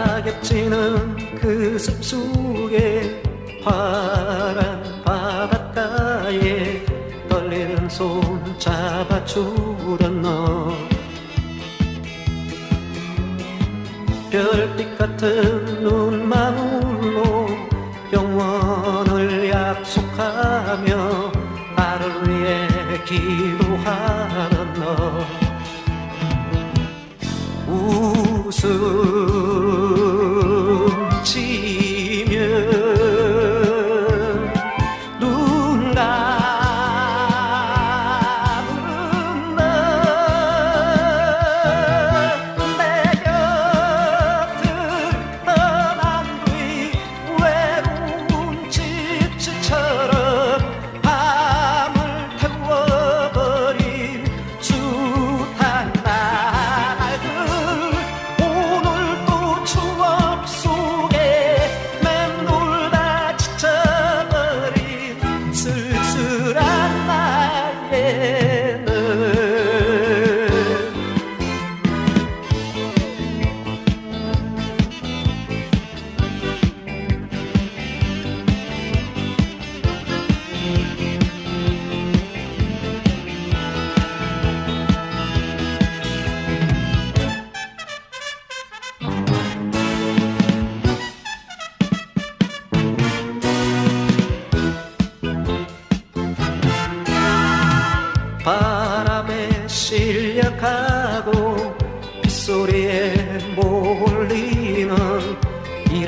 낙엽 지는 그 숲속에 파란 바닷가에 떨리는 손 잡아주던 너. 별빛 같은 눈망울로 영원을 약속하며 나를 위해 기도하던 너. 웃음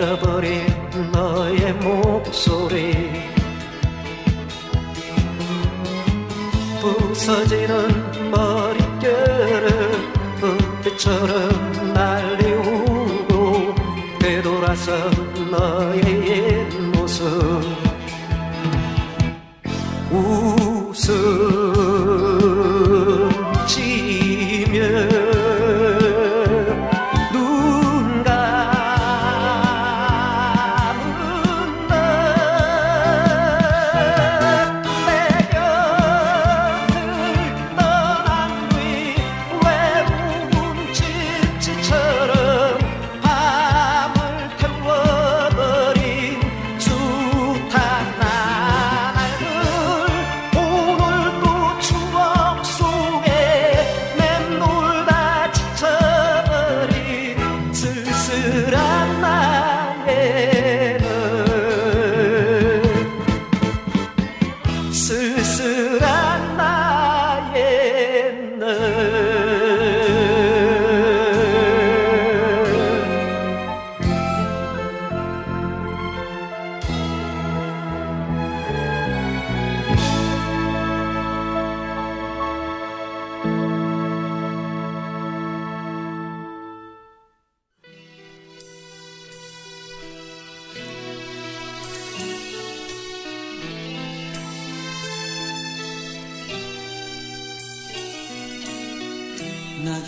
잃어버린 너의 목소리. 부서지는 머릿결을 은빛처럼 날리우고 되돌아서 너의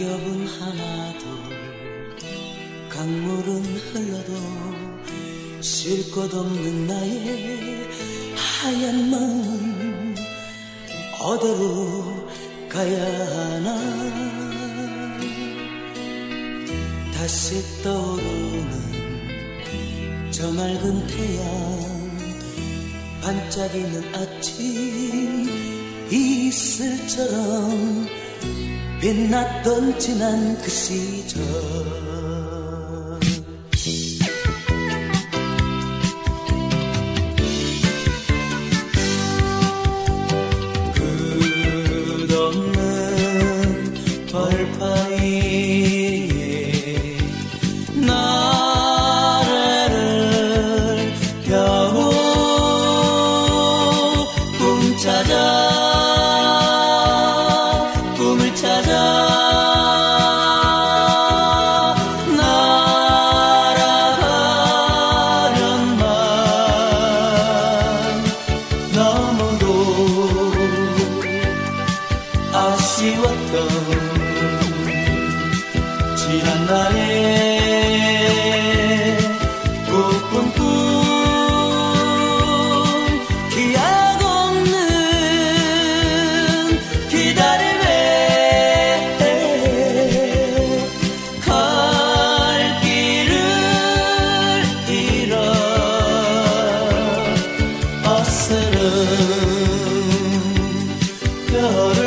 낙엽은 하나둘. 강물은 흘러도 쉴 곳 없는 나의 하얀 마음. 어디로 가야 하나? 다시 떠오르는 저 맑은 태양. 반짝이는 아침 이슬처럼 빛났던 지난 그 시절 bastırır Yarın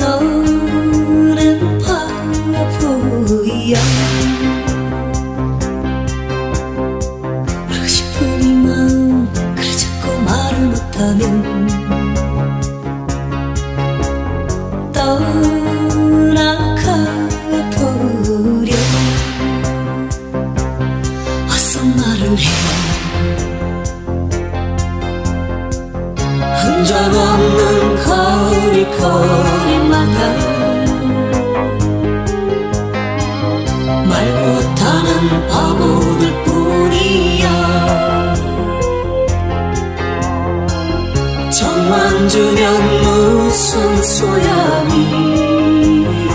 ngâu. 주면 무슨 소용이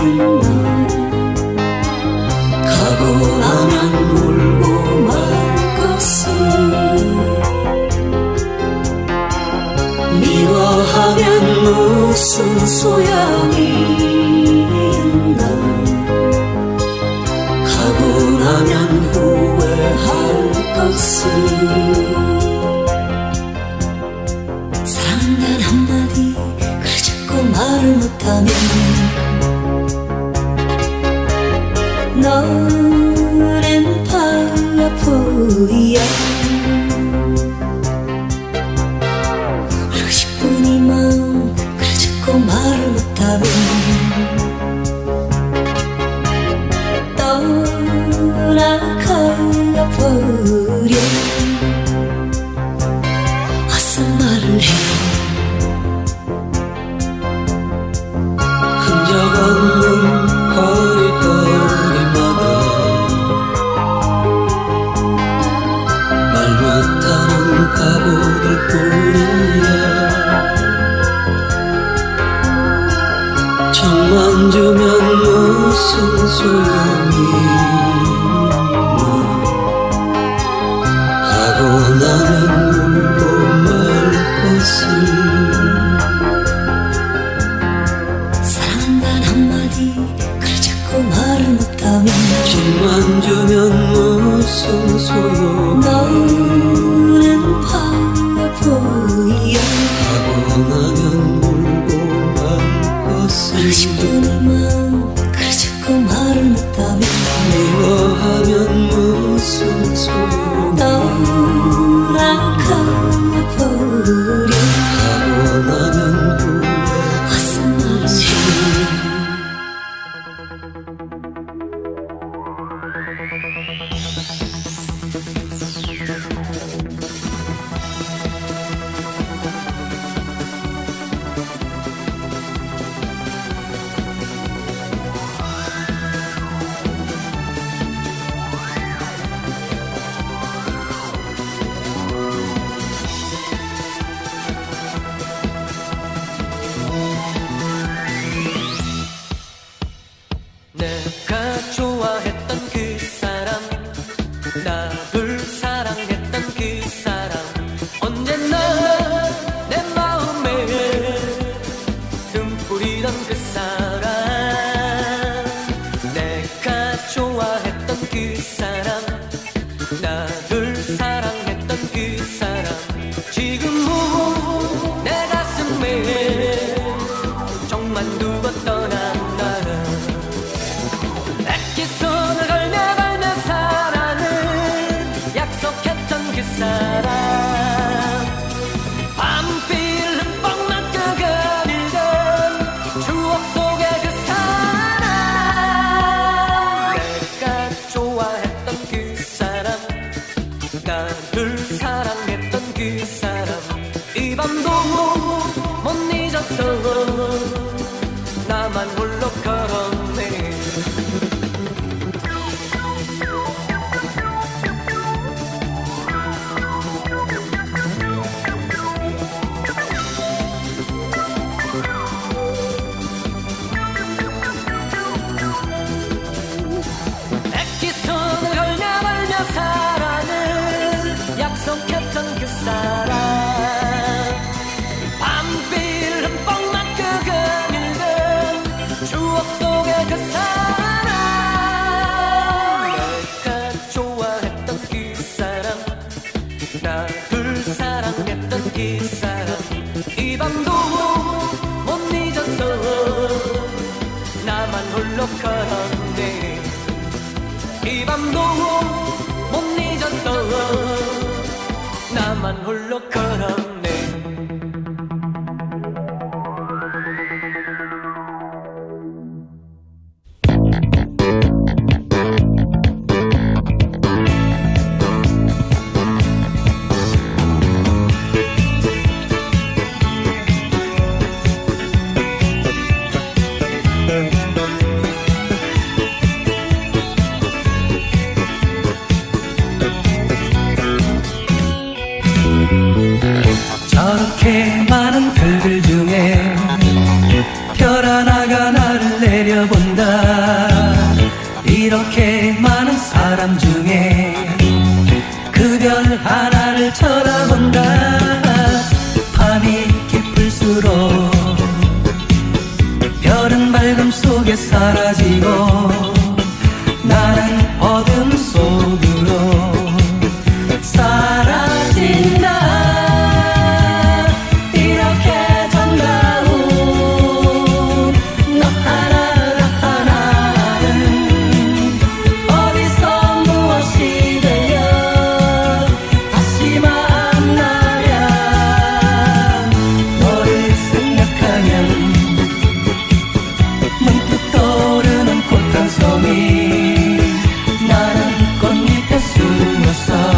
있나? 가고 나면 울고 말 것을 미워하면 무슨 소용이 sul sulla mia 좋아했던 그 사람. 이 밤도 못 잊었어 나만 홀로 걸어 bunga sa